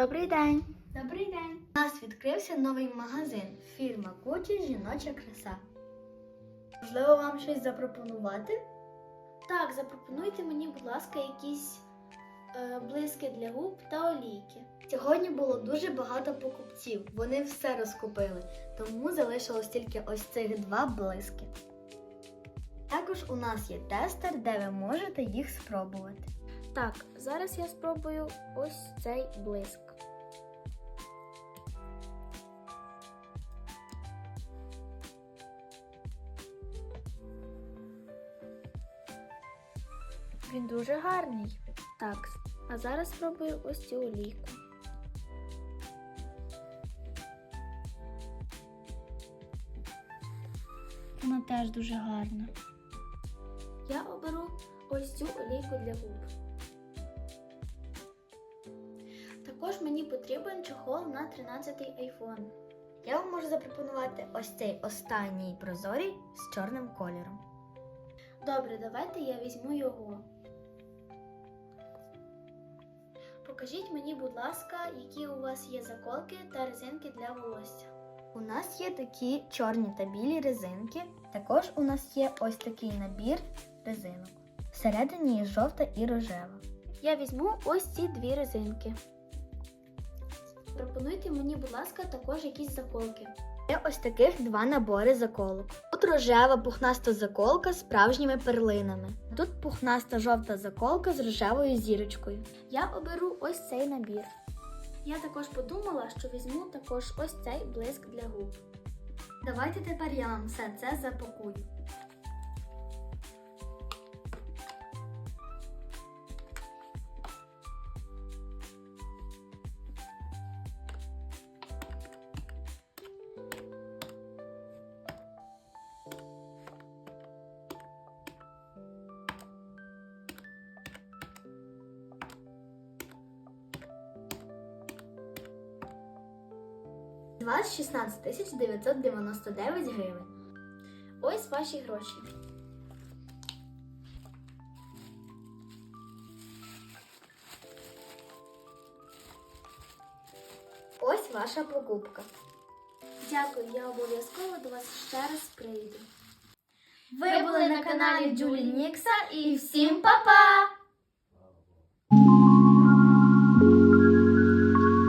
Добрий день! Добрий день. У нас відкрився новий магазин. Фірма Куті Жіноча краса. Можливо, вам щось запропонувати? Так, запропонуйте мені, будь ласка, якісь е, блиски для губ та олійки. Сьогодні було дуже багато покупців. Вони все розкупили, тому залишилось тільки ось цих два блиски. Також у нас є тестер, де ви можете їх спробувати. Так, зараз я спробую ось цей блиск. Він дуже гарний. Так, а зараз спробую ось цю олійку. Вона теж дуже гарна. Я оберу ось цю олійку для губ. Також мені потрібен чохол на 13-й iPhone. Я вам можу запропонувати ось цей останній прозорий з чорним кольором. Добре, давайте я візьму його. Покажіть мені, будь ласка, які у вас є заколки та резинки для волосся. У нас є такі чорні та білі резинки. Також у нас є ось такий набір резинок. Всередині є жовта і рожева. Я візьму ось ці дві резинки. Пропонуйте мені, будь ласка, також якісь заколки. Є ось таких два набори заколок. Тут рожева пухнаста заколка з справжніми перлинами. Тут пухнаста жовта заколка з рожевою зірочкою. Я оберу ось цей набір. Я також подумала, що візьму також ось цей блиск для губ. Давайте тепер я вам все це запакую. Вас 16 999 гривень. Ось ваші гроші. Ось ваша покупка. Дякую, я обов'язково до вас ще раз прийду. Ви були на каналі Джулі Нікса і всім па-па!